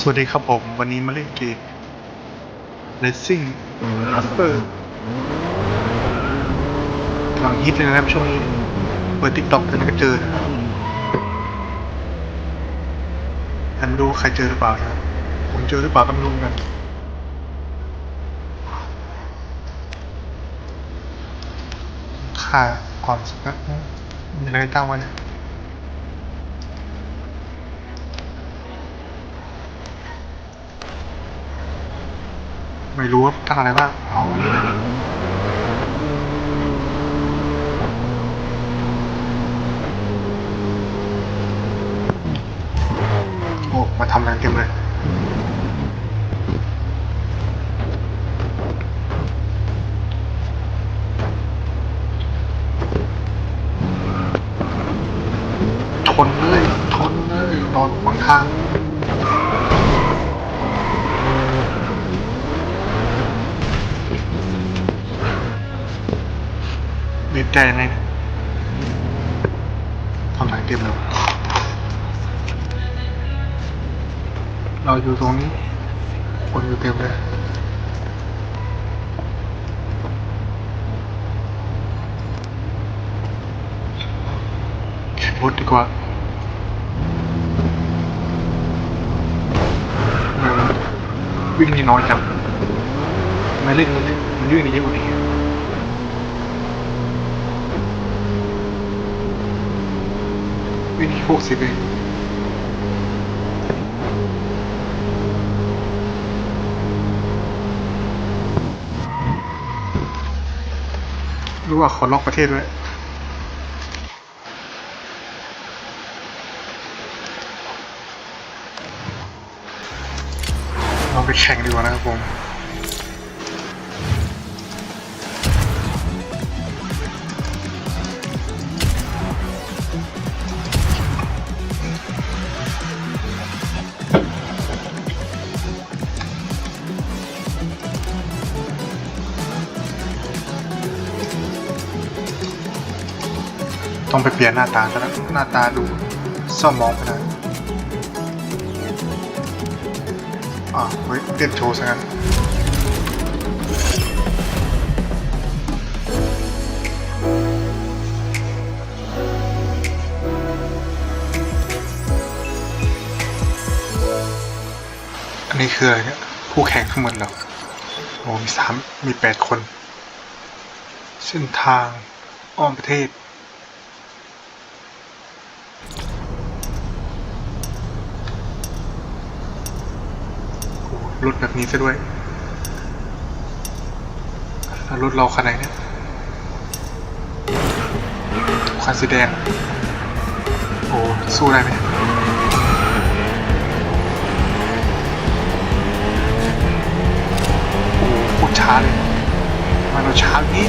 สวัสดีครับผม วันนี้มาเล่นเกม Racing Master กำลังฮิตเลยนะครับช่วงนี้ เปิด TikTok เดี๋ยวนี้ก็เจอฉันไม่รู้ใครเจอหรือเปล่านะผมเจอหรือเปล่าก็ไม่รู้กัน ค่าความสุขนะมีอะไรตั้งไว้เนี่ย ไม่รู้ว่าตั้งอะไรบ้างโอ้ มาทำอะไรเต็มเลยชนเลยชนเลยนอนขวางทาง เว็บได้ยังไงเนี่ยทำหลายเต็มแล้ว เราอยู่ตรงนี้ คนอยู่เต็มเลยแข่รถดีกว่าวิ่งนี่น้อยจังไม่เล่นมันมันวิ่งได้เยอะกว่านี้ วิหกสิบเองรู้ว่าขอล็อกประเทศด้วยเราไปแข่งดีกว่านะครับผม ต้องไปเปลี่ยนหน้าตาซะแล้วหน้าตาดูเศร้ามองไปหน่อยอ่าเฮ้ยเต้นโชว์ซะงั้นอันนี้คืออะไรเนี่ยผู้แข่งทั้งหมดเหรอโอ้มีสามมีแปดคน เส้นทางอ้อมประเทศ โอ้โห รถแบบนี้ซะด้วยรถเราคันไหนเนี่ยคันสีแดง โอ้ สู้ได้ไหมโอ้โหโคตรช้าเลยมาเราช้าอย่างนี้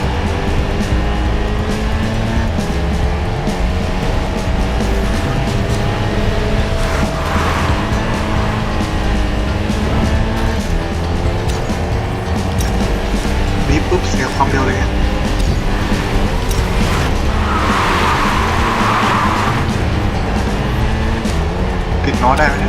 ติดน้อได้ไหม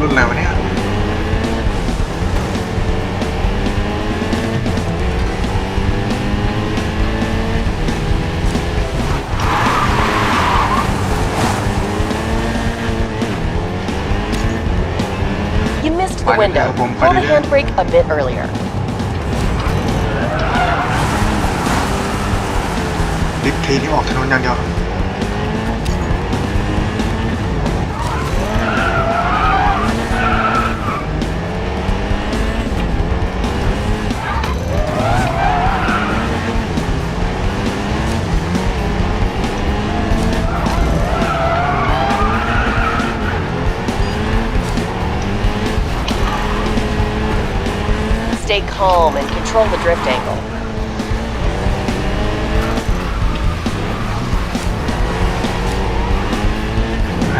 รุ่นอะไรวะเนี่ยไป the เรื่อย window. ๆผมไป Pull the เรื่อย handbrake a bit earlier. ๆดิกทีนี่ออกถนนอย่างเดียว calm and control the drift angle.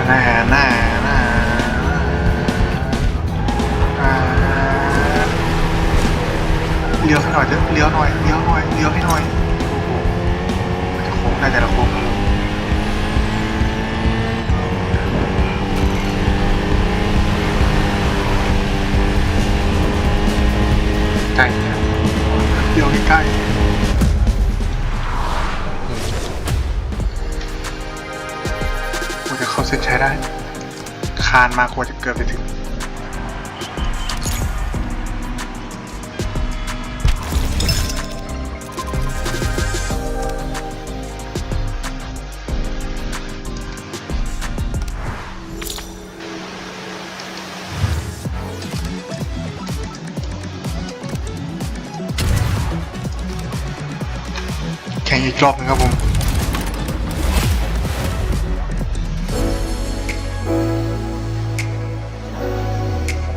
หน้าหน้าหน้าอ่าเลี้ยวให้หน่อยเถอะเลี้ยวหน่อยเลี้ยวหน่อยเลี้ยวให้หน่อยโอ้โหมันจะโค้งได้แต่ละโค้ง คานมากว่าจะเกือบไปถึงแข่งอีกรอบนึงครับผม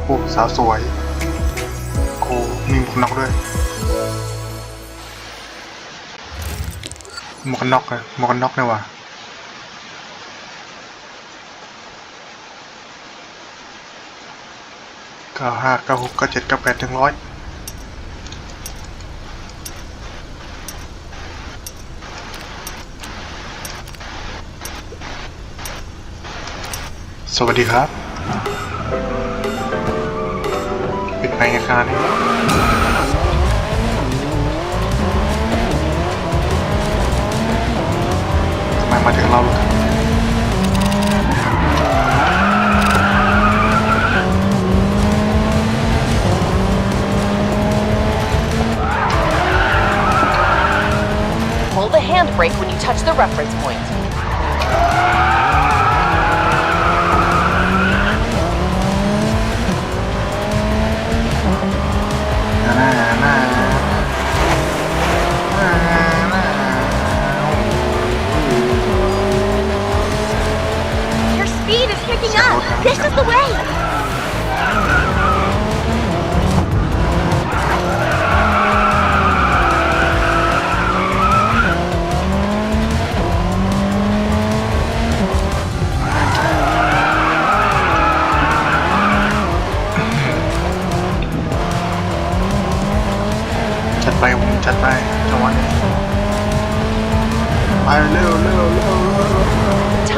โอ้สาวสวยโอ้มีหมวกน็อกด้วยหมวกน็อกเลยหมวกน็อกเนี่ยว่ะเก้าห้าเก้าหกเก้าเจ็ดเก้าแปดถึงร้อยสวัสดีครับ ปิดไปไงครับนี่ทำไมมาถึงเราล่ะ Pull the handbrake when you touch the reference point.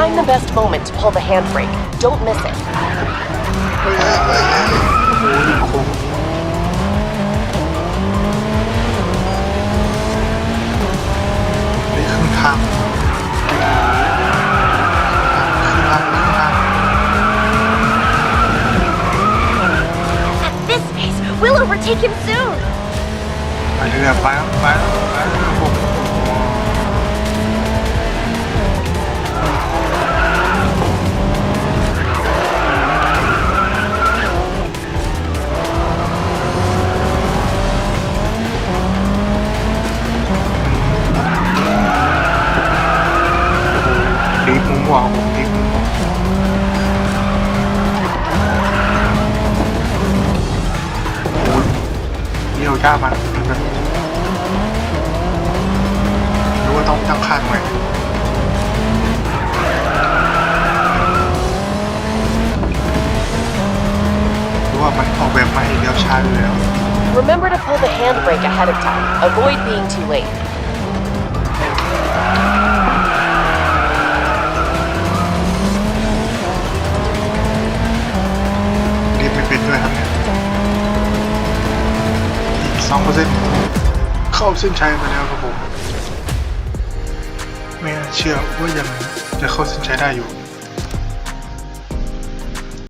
Time the best moment to pull the handbrake. Don't miss it. เฮ้ยเฮ้ยเฮ้ยเฮ้ยโเดี่ยวยากมากแบบรู้ว่าต้องตั้งค่าหน่อยรู้ว่ามันออกแบบมาให้เลี้ยวช้าอยู่แล้ว Remember to pull the handbrake ahead of time. Avoid being too late. เข้าเส้นชัยมาแล้วครับผม ไม่น่าเชื่อว่ายังจะเข้าเส้นชัยได้อยู่